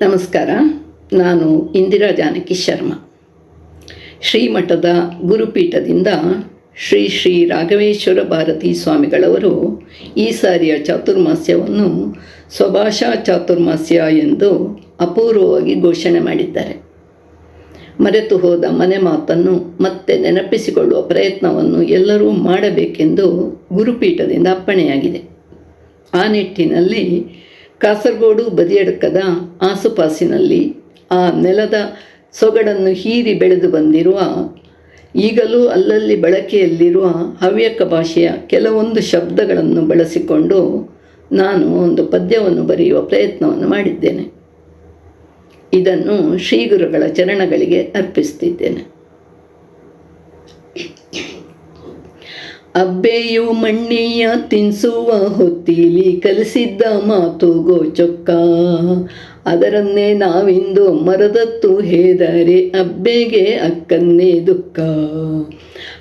ನಮಸ್ಕಾರ. ನಾನು ಇಂದಿರಾ ಜಾನಕಿ ಶರ್ಮಾ. ಶ್ರೀಮಠದ ಗುರುಪೀಠದಿಂದ ಶ್ರೀ ಶ್ರೀ ರಾಘವೇಶ್ವರ ಭಾರತೀ ಸ್ವಾಮಿಗಳವರು ಈ ಸಾರಿಯ ಚಾತುರ್ಮಾಸ್ಯವನ್ನು ಸ್ವಭಾಷಾ ಚಾತುರ್ಮಾಸ್ಯ ಎಂದು ಅಪೂರ್ವವಾಗಿ ಘೋಷಣೆ ಮಾಡಿದ್ದಾರೆ. ಮರೆತು ಹೋದ ಮನೆ ಮಾತನ್ನು ಮತ್ತೆ ನೆನಪಿಸಿಕೊಳ್ಳುವ ಪ್ರಯತ್ನವನ್ನು ಎಲ್ಲರೂ ಮಾಡಬೇಕೆಂದು ಗುರುಪೀಠದಿಂದ ಅಪ್ಪಣೆಯಾಗಿದೆ. ಆ ನಿಟ್ಟಿನಲ್ಲಿ ಕಾಸರಗೋಡು ಬದಿಯಡಕದ ಆಸುಪಾಸಿನಲ್ಲಿ ಆ ನೆಲದ ಸೊಗಡನ್ನು ಹೀರಿ ಬೆಳೆದು ಬಂದಿರುವ, ಈಗಲೂ ಅಲ್ಲಲ್ಲಿ ಬಳಕೆಯಲ್ಲಿರುವ ಹವ್ಯಕ ಭಾಷೆಯ ಕೆಲವೊಂದು ಶಬ್ದಗಳನ್ನು ಬಳಸಿಕೊಂಡು ನಾನು ಒಂದು ಪದ್ಯವನ್ನು ಬರೆಯುವ ಪ್ರಯತ್ನವನ್ನು ಮಾಡಿದ್ದೇನೆ. ಇದನ್ನು ಶ್ರೀಗುರುಗಳ ಚರಣಗಳಿಗೆ ಅರ್ಪಿಸ್ತಿದ್ದೇನೆ ಅಬ್ಬೆಯು ಮಣ್ಣಿಯ ತಿನ್ಸುವ ಹೊತ್ತಿಲಿ ಕಲಿಸಿದ್ದ ಮಾತು ಗೋಚೊಕ್ಕ. ಅದರನ್ನೇ ನಾವಿಂದು ಮರದತ್ತು ಹೇದರೆ ಅಬ್ಬೆಗೆ ಅಕ್ಕನ್ನೇ ದುಃಖ.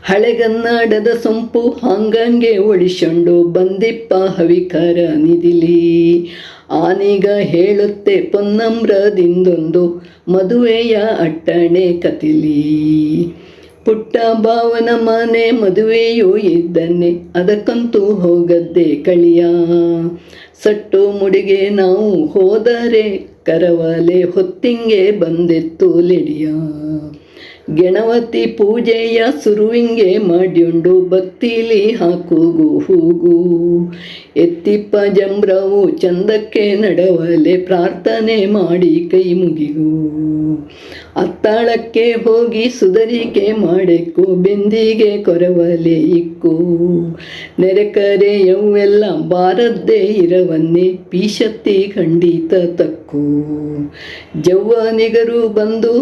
ಹಳೆಗನ್ನಡದ ಸೊಂಪು ಹಾಂಗಂಗೆ ಒಳಿಸೊಂಡು ಬಂದಿಪ್ಪ ಹವಿಕರ ನಿದಿಲಿ ಆನೀಗ ಹೇಳುತ್ತೆ ಪೊನ್ನಮ್ರದಿಂದೊಂದು ಮದುವೆಯ ಅಟ್ಟಣೆ ಕತಿಲಿ. ಪುಟ್ಟ ಭಾವನ ಮನೆ ಮದುವೆಯೂ ಇದ್ದನ್ನೇ. ಅದಕ್ಕಂತೂ ಹೋಗದ್ದೆ ಕಳಿಯ. ಸಟ್ಟು ಮುಡಿಗೆ ನಾವು ಹೋದರೆ ಕರವಲೆ ಹೊತ್ತಿಂಗೆ ಬಂದೆತ್ತು ಲಿಡಿಯ. ಗಣವತಿ ಪೂಜೆಯ ಸುರುವಿಂಗೆ ಮಾಡ್ಯುಂಡು ಭಕ್ತಿಲಿ ಹಾಕುಗು ಹೂಗು ಎತ್ತಿಪ್ಪ ಜಂಬ್ರವು ಚಂದಕ್ಕೆ ನಡವಲೆ ಪ್ರಾರ್ಥನೆ ಮಾಡಿ ಕೈ ಮುಗಿಗು. ಅತ್ತಾಳಕ್ಕೆ ಹೋಗಿ ಸುಧರಿಕೆ ಮಾಡೆಕ್ಕು ಬೆಂದಿಗೆ ಕೊರವಲೆ ಇಕ್ಕು. ನೆರೆಕರೆಯವೆಲ್ಲ ಬಾರದ್ದೇ ಇರವನ್ನೇ, ಪೀಶತ್ತಿ ಖಂಡಿತ ತಕ್ಕು. ಜವ್ವನಿಗರು ಬಂದು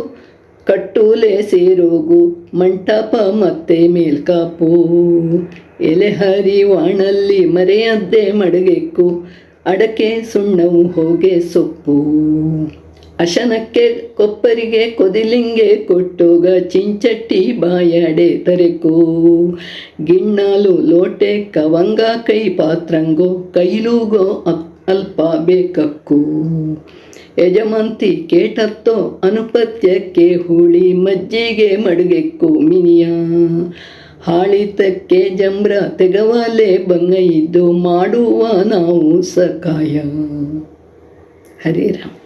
ಕಟ್ಟುಲೆ ಸೇರೋಗು, ಮಂಟಪ ಮತ್ತೆ ಮೇಲ್ಕಾಪು. ಎಲೆ ಹರಿವಾಣಲ್ಲಿ ಮರೆಯದ್ದೇ ಮಡಗೆಕ್ಕು ಅಡಕೆ ಸುಣ್ಣವು ಹೋಗೆ ಸೊಪ್ಪು. ಅಶನಕ್ಕೆ ಕೊಪ್ಪರಿಗೆ ಕೊದಿಲಿಂಗೆ ಕೊಟ್ಟೋಗ ಚಿಂಚಟ್ಟಿ ಬಾಯಾಡೆ ತರೆಕು. ಗಿಣ್ಣಾಲು ಲೋಟೆ ಕವಂಗ ಕೈ ಪಾತ್ರಂಗೋ, ಕೈಲೂಗೋ ಅಲ್ಪ ಬೇಕಕ್ಕು. ಯಜಮಂತಿ ಕೇಟತ್ತೋ ಅನುಪತ್ಯಕ್ಕೆ ಹುಳಿ ಮಜ್ಜಿಗೆ ಮಡುಗೆಕ್ಕು ಮಿನಿಯ. ಹಾಳಿತಕ್ಕೆ ಜಂಬ್ರ ತೆಗವಾಲೆ ಬಂಗೈದು ಮಾಡುವ ನಾವು ಸಕಾಯ. ಹರೇ ರಾಮ್.